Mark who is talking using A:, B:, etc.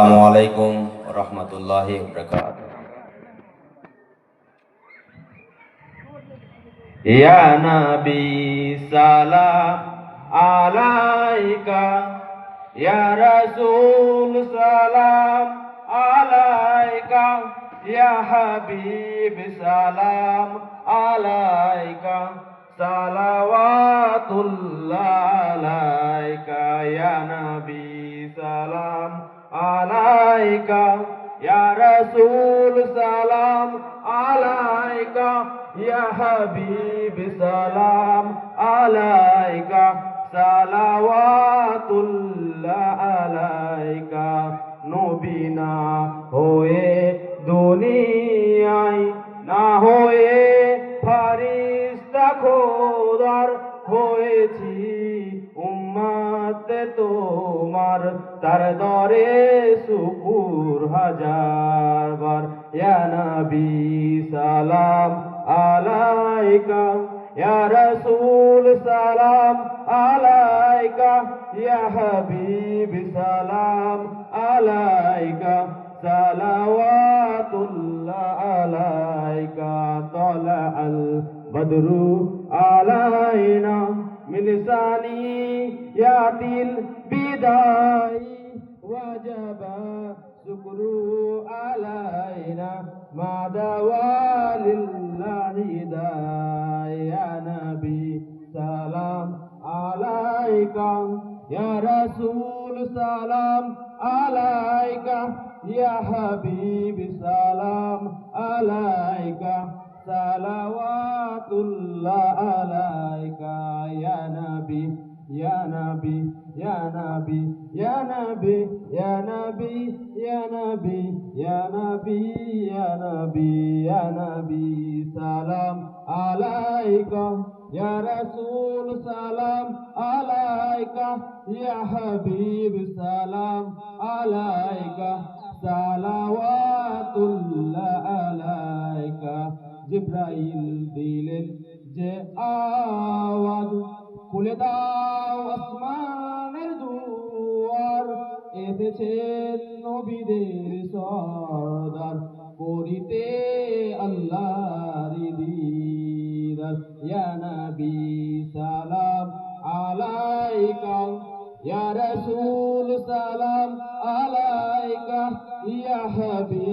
A: আসসালামু আলাইকুম রহমতুল্লাহ বরকাত ইয়া নবী সালাম আলাইকা, ইয়া রাসূল সালাম আলাইকা, ইয়া হাবিব সালাম আলাইকা, সালাওয়াতুল্লাহ আলাইকা, ইয়া নবী সালাম আলাইকা, ইয়া রাসূল, সালাম। আলাইকা, ইয়া হাবিব, সালাম। আলাইকা, সালাওয়াতুল্লাহ আলাইকা। নবীনা হয়ে দুনিয়ায়, না হয়ে ফারিস্তা খোদার হয়েছি কাঁদতে তোমার, তার দরে শুকুর হাজার বার ইয়ানবি সালাম আলাইকা, ইয়া রাসূল সালাম আলাইকা, ইয়া হাবিব সালাম আলাইকা, সালাওয়াতুল্লাহ আলাইকা, তলা আল البدر علينا من ثنيات البداية وجب شكر علينا ما دوا لله يا نبي سلام عليك يا رسول سلام عليك يا حبيب سلام عليك সালাতুল্লাহ আলাইকা ইয়া নবী ইয়া নবী ইয়া নবী ইয়া জিব্রাইল দিলেন যে আওয়াজ, খুলে দাও আসমানের দুয়ার, এসেছেন নবীদের সর্দার, করিতে আল্লাহর দিদার। ইয়া নবী সালাম আলাইকা ইয়া রাসূল সালাম আলাইকা, ইয়া হাবিব